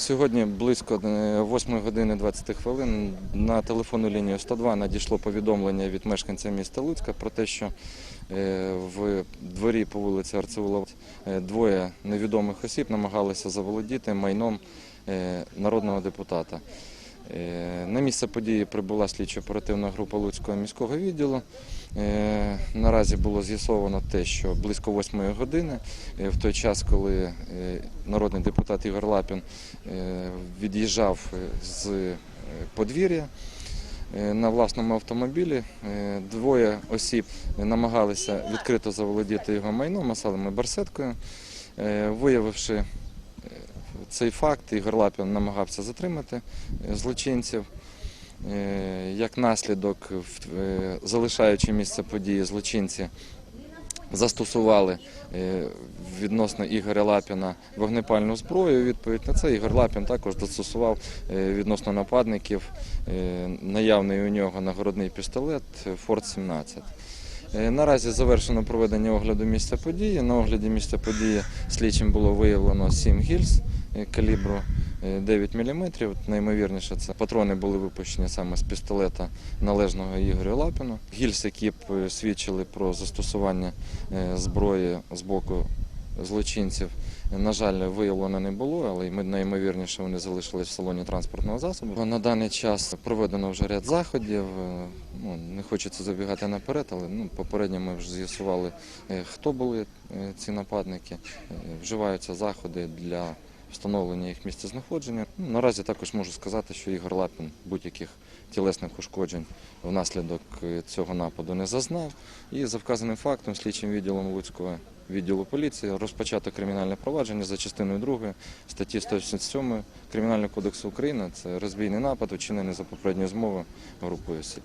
Сьогодні близько 8 години 20 хвилин на телефонну лінію 102 надійшло повідомлення від мешканця міста Луцька про те, що е, в дворі по вулиці Арцеулова е, двоє невідомих осіб намагалися заволодіти майном е, народного депутата. Е, На місце події прибула слідчо-оперативна група Луцького міського відділу. Е, Наразі було з'ясовано те, що близько 8 години, е, в той час, коли е, народний депутат Ігор Лапін від'їжджав з подвір'я на власному автомобілі, двоє осіб намагалися відкрито заволодіти його майном, а барсеткою. Виявивши цей факт, Ігор Лапін намагався затримати злочинців. Е, Як наслідок, е, залишаючи місце події, злочинці застосували е, відносно Ігоря Лапіна вогнепальну зброю. Відповідь на це Ігор Лапін також застосував відносно нападників наявний у нього нагородний пістолет Форт 17. Е, Наразі завершено проведення огляду місця події. На огляді місця події слідчим було виявлено 7 гільз е, калібру е, 9 мм. Наймовірніше, це патрони були випущені саме з пістолета належного Ігорю Лапіну. Гільз, які б е, свідчили про застосування е, зброї з боку злочинців, на жаль, виявлено не було, але ми- наймовірніше вони залишились в салоні транспортного засобу. На даний час проведено вже ряд заходів. е, Ну, не хочеться забігати наперед, але ну, попередньо ми вже з'ясували, е, хто були е, ці нападники. Вживаються заходи для встановлення їх місцезнаходження. Ну, Наразі також можу сказати, що Ігор Лапін будь-яких тілесних ушкоджень внаслідок цього нападу не зазнав. І за вказаним фактом слідчим відділом Луцького відділу поліції розпочато кримінальне провадження за частиною 2 статті 187 Кримінального кодексу України. Це розбійний напад, учинений за попередньою змовою групою осіб.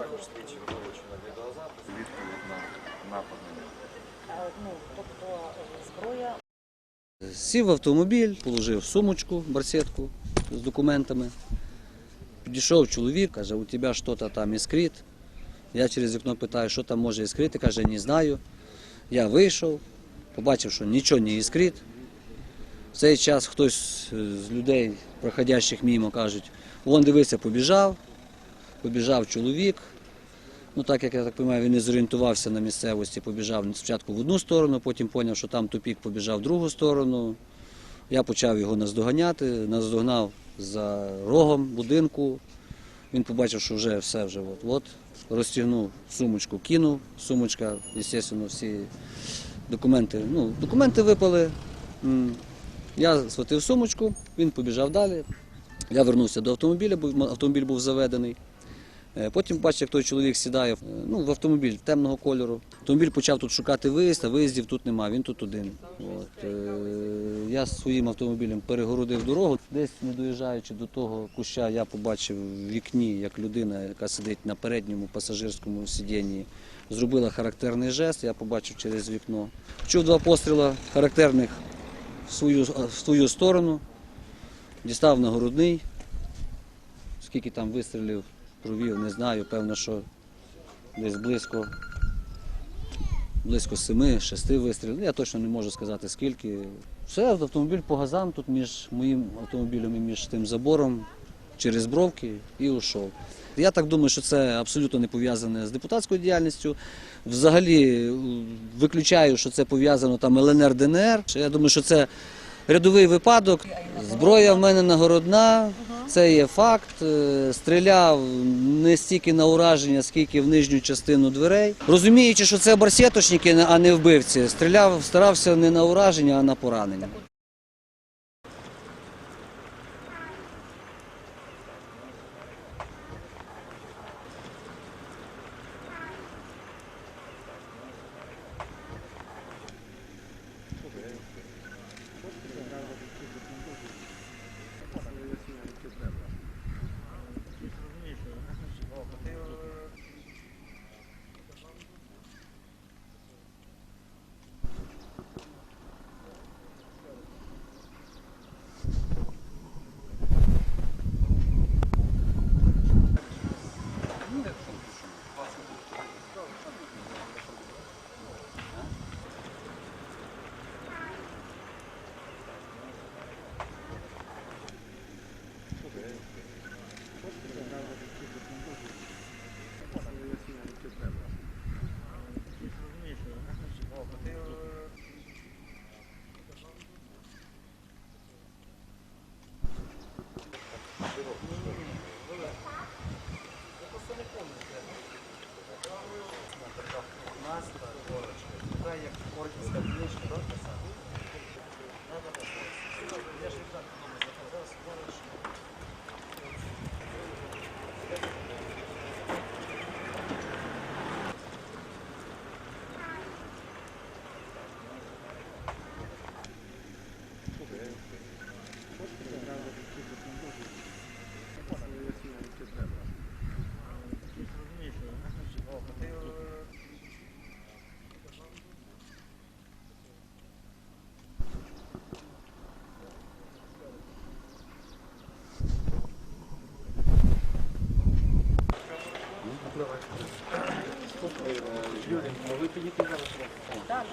також слідчим вилучено відеозапис. Відповідь на напад Ну, тобто зброя Сів в автомобіль, положив сумочку, барсетку з документами. Підійшов чоловік, каже, у тебе щось там іскрить. Я через вікно питаю, що там може іскрити, каже, не знаю. Я вийшов, побачив, що нічого не іскрить. В цей час хтось з людей, проходящих мимо, кажуть, вон дивися, побіжав, побіжав чоловік. Ну, так як я так розумію, він не зорієнтувався на місцевості, побіжав спочатку в одну сторону, потім зрозумів, що там тупік побіжав в другу сторону. Я почав його наздоганяти, наздогнав за рогом будинку. Він побачив, що вже все вже от, от розтягнув сумочку, кинув. Сумочка, звісно, всі документи. Ну, документи випали. Я схватив сумочку, він побіжав далі. Я вернувся до автомобіля, бо автомобіль був заведений. Е, Потім бачив, як той чоловік сідає е, ну, в автомобіль темного кольору. Автомобіль почав тут шукати виїзд, а виїздів тут немає, він тут один. От, е, я своїм автомобілем перегородив дорогу. Десь не доїжджаючи до того куща, я побачив в вікні, як людина, яка сидить на передньому пасажирському сидінні, зробила характерний жест, я побачив через вікно. Чув два постріли характерних в свою, в свою сторону, дістав на грудний. Скільки там вистрілів провів, не знаю, певно, що десь близько, близько семи-шести вистрілів. Я точно не можу сказати скільки. Все, автомобіль по газам тут між моїм автомобілем і між тим забором через бровки і ушов. Я так думаю, що це абсолютно не пов'язане з депутатською діяльністю. Взагалі виключаю, що це пов'язано там ЛНР ДНР. Я думаю, що це рядовий випадок. Зброя в мене нагородна, це є факт. Е, Стріляв не стільки на ураження, скільки в нижню частину дверей. Розуміючи, що це барсеточники, а не вбивці, стріляв, старався не на ураження, а на поранення. Да, да. Ага.